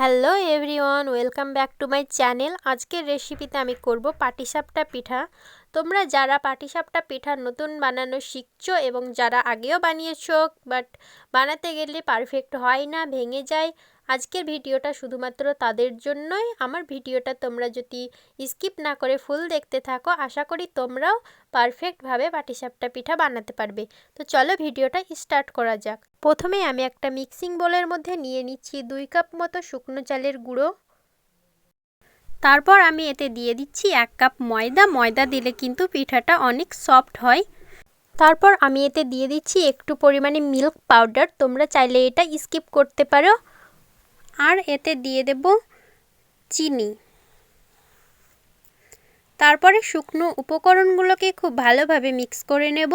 Hello everyone, welcome back to my channel. আজকের রেসিপিতে আমি করব পাটিসাপটা পিঠা। তোমরা যারা পাটিসাপটা পিঠা নতুন বানানো শিখছো এবং যারা আগেও বানিয়েছো, বাট বানাতে গেলে পারফেক্ট হয় না, ভেঙে যায় আজকের ভিডিওটা শুধুমাত্র তাদের জন্যই। আমার ভিডিওটা তোমরা যদি স্কিপ না করে ফুল দেখতে থাকো, আশা করি তোমরাও পারফেক্টভাবে পাটিসাপটা পিঠা বানাতে পারবে। তো চলো ভিডিওটা স্টার্ট করা যাক। প্রথমে আমি একটা মিক্সিং বোলের মধ্যে নিয়ে নিচ্ছি দুই কাপ মতো শুকনো চালের গুঁড়ো। তারপর আমি এতে দিয়ে দিচ্ছি এক কাপ ময়দা। ময়দা দিলে কিন্তু পিঠাটা অনেক সফট হয়। তারপর আমি এতে দিয়ে দিচ্ছি একটু পরিমাণে মিল্ক পাউডার। তোমরা চাইলে এটা স্কিপ করতে পারো। আর এতে দিয়ে দেব চিনি। তারপরে শুকনো উপকরণগুলোকে খুব ভালোভাবে মিক্স করে নেব।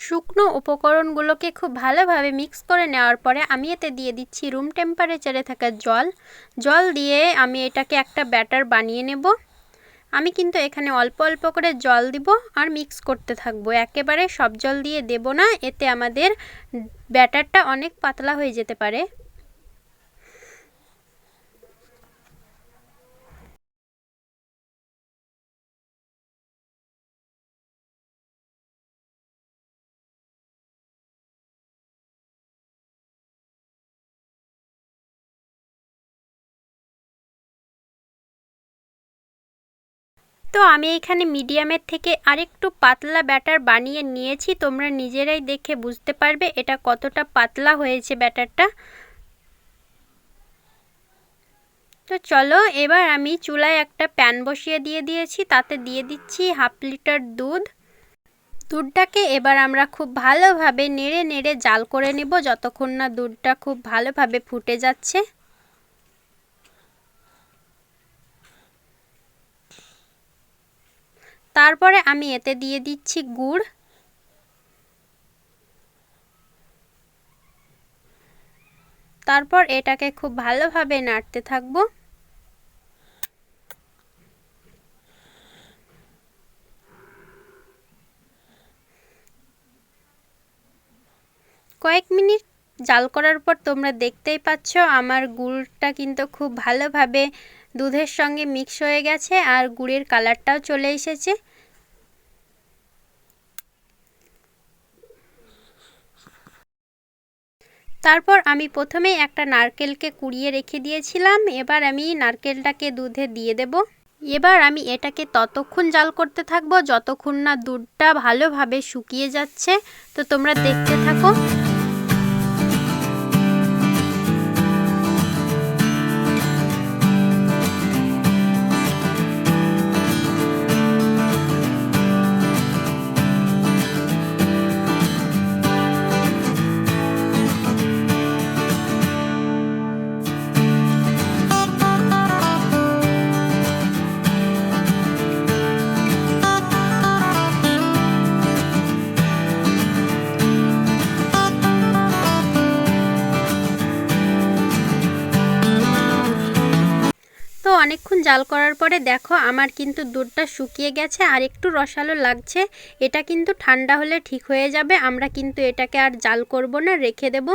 শুকনো উপকরণগুলোকে খুব ভালোভাবে মিক্স করে নেওয়ার পরে আমি এতে দিয়ে দিচ্ছি রুম টেম্পারেচারে থাকা জল। জল দিয়ে আমি এটাকে একটা ব্যাটার বানিয়ে নেব। আমি কিন্তু এখানে অল্প অল্প করে জল দিব আর মিক্স করতে থাকব। একেবারে সব জল দিয়ে দেব না, এতে আমাদের ব্যাটারটা অনেক পাতলা হয়ে যেতে পারে। তো আমি এখানে মিডিয়ামের থেকে আরেকটু পাতলা ব্যাটার বানিয়ে নিয়েছি। তোমরা নিজেরাই দেখে বুঝতে পারবে এটা কতটা পাতলা হয়েছে ব্যাটারটা। তো চলো, এবার আমি চুলায় একটা প্যান বসিয়ে দিয়ে দিয়েছি, তাতে দিয়ে দিচ্ছি হাফ লিটার দুধ। দুধটাকে এবার আমরা খুব ভালোভাবে নেড়ে নেড়ে জাল করে নেব, যতক্ষণ না দুধটা খুব ভালোভাবে ফুটে যাচ্ছে। তারপরে আমি এতে দিয়ে দিচ্ছি গুড়। তারপর এটাকে খুব ভালোভাবে নাড়তে থাকব। কয়েক মিনিট জাল করার পর তোমরা দেখতেই পাচ্ছ আমার গুড়টা কিন্তু খুব ভালোভাবে দুধের সঙ্গে মিক্স হয়ে গেছে আর গুড়ের কালারটাও চলে এসেছে। তারপর আমি প্রথমেই একটা নারকেলকে কুড়িয়ে রেখে দিয়েছিলাম, এবার আমি নারকেলটাকে দুধে দিয়ে দেব। এবার আমি এটাকে ততক্ষণ জাল করতে থাকব, যতক্ষণ না দুধটা ভালোভাবে শুকিয়ে যাচ্ছে। তো তোমরা দেখতে থাকো। জাল করার পরে দেখো আমার কিন্তু দুধটা শুকিয়ে গেছে আর একটু রসালো লাগছে। এটা কিন্তু ঠান্ডা হলে ঠিক হয়ে যাবে, আমরা কিন্তু এটাকে আর জাল করব না, রেখে দেব।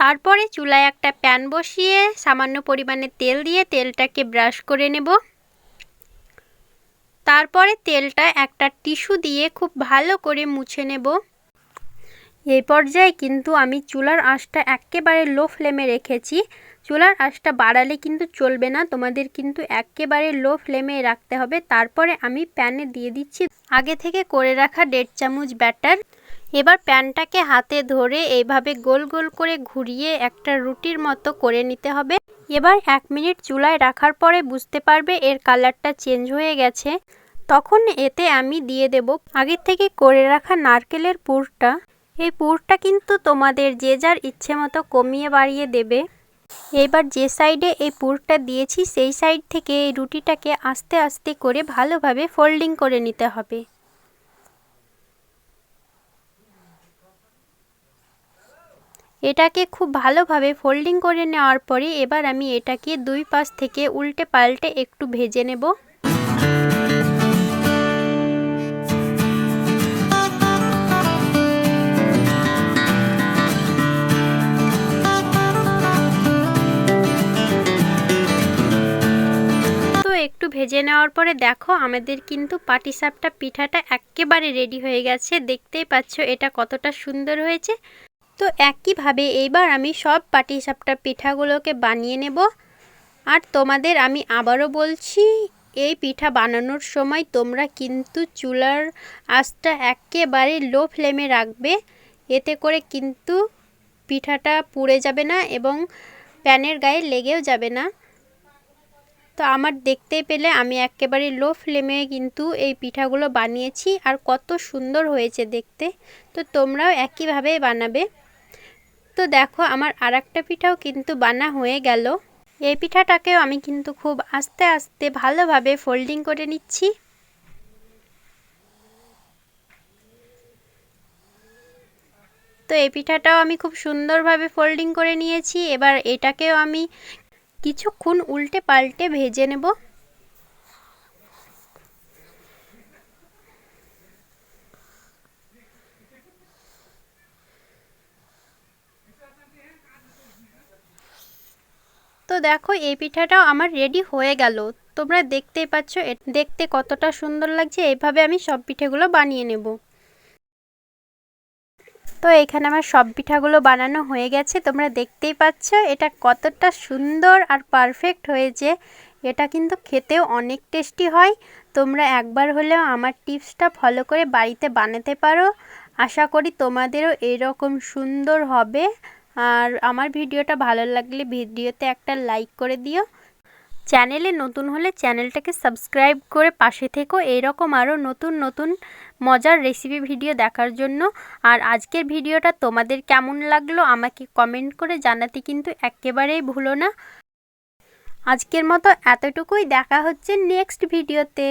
তারপরে চুলায় একটা প্যান বসিয়ে সামান্য পরিমাণে তেল দিয়ে তেলটাকে ব্রাশ করে নেব। তারপরে তেলটা একটা টিস্যু দিয়ে খুব ভালো করে মুছে নেব। এই পর্যায়ে কিন্তু আমি চুলার আঁচটা একেবারে লো ফ্লেমে রেখেছি। চুলার আঁচটা বাড়ালে কিন্তু চলবে না। তোমাদের কিন্তু একেবারে লো ফ্লেমে রাখতে হবে। তারপরে আমি প্যানে দিয়ে দিচ্ছি আগে থেকে করে রাখা দেড় চামচ ব্যাটার এবার প্যানটাকে হাতে ধরে এইভাবে গোল গোল করে ঘুরিয়ে একটা রুটির মতো করে নিতে হবে। এবার এক মিনিট চুলায় রাখার পরে বুঝতে পারবে এর কালারটা চেঞ্জ হয়ে গেছে। তখন এতে আমি দিয়ে দেব আগের থেকে করে রাখা নারকেলের পুরটা। এই পুরটা কিন্তু তোমাদের যে যার ইচ্ছে মতো কমিয়ে বাড়িয়ে দেবে। এবার যে সাইডে এই পুরটা দিয়েছি, সেই সাইড থেকে এই রুটিটাকে আস্তে আস্তে করে ভালোভাবে ফোল্ডিং করে নিতে হবে। এটাকে খুব ভালোভাবে ফোল্ডিং করে নেওয়ার পরে এবার আমি এটাকে দুই পাশ থেকে উল্টে পাল্টে একটু ভেজে নেব। ভেজে নেওয়ার পরে দেখো আমাদের কিন্তু পাটিসাপটা পিঠাটা একেবারে রেডি হয়ে গেছে। দেখতেই পাচ্ছ এটা কতটা সুন্দর হয়েছে। তো একইভাবে এইবার আমি সব পাটিসাপটা পিঠাগুলোকে বানিয়ে নেব। আর তোমাদের আমি আবারও বলছি, এই পিঠা বানানোর সময় তোমরা কিন্তু চুলার আঁচটা একেবারে লো ফ্লেমে রাখবে। এতে করে কিন্তু পিঠাটা পুড়ে যাবে না এবং প্যানের গায়ে লেগেও যাবে না। তো আমার দেখতে পেলে আমি একেবারে লো ফ্লেমে কিন্তু এই পিঠাগুলো বানিয়েছি আর কত সুন্দর হয়েছে দেখতে। তো তোমরাও একইভাবে বানাবে। তো দেখো আমার আর পিঠাও কিন্তু বানা হয়ে গেল। এই পিঠাটাকেও আমি কিন্তু খুব আস্তে আস্তে ভালোভাবে ফোল্ডিং করে নিচ্ছি। তো এই পিঠাটাও আমি খুব সুন্দরভাবে ফোল্ডিং করে নিয়েছি। এবার এটাকেও আমি কিছুক্ষণ উল্টে পাল্টে ভেজে নেব। তো দেখো, এই পিঠাটাও আমার রেডি হয়ে গেল। তোমরা দেখতেই পাচ্ছ দেখতে কতটা সুন্দর লাগছে। এইভাবে আমি সব পিঠেগুলো বানিয়ে নেব। তো এখানে আমার সব পিঠাগুলো বানানো হয়ে গেছে। তোমরা দেখতেই পাচ্ছ, এটা কতটা সুন্দর আর পারফেক্ট হয়েছে। এটা কিন্তু খেতেও অনেক টেস্টি হয়। তোমরা একবার হলেও আমার টিপসটা ফলো করে বাড়িতে বানাতে পারো। আশা করি তোমাদেরও এরকম সুন্দর হবে। আর আমার ভিডিওটা ভালো লাগলে ভিডিওতে একটা লাইক করে দিও। চ্যানেলে নতুন হলে চ্যানেলটাকে সাবস্ক্রাইব করে পাশে থেকো। এরকম আরও নতুন নতুন মজার রেসিপি ভিডিও দেখার জন্য। আর আজকের ভিডিওটা তোমাদের কেমন লাগল আমাকে কমেন্ট করে জানাতে কিন্তু একেবারেই ভুলো না। আজকের মতো এতটুকুই। দেখা হচ্ছে নেক্সট ভিডিওতে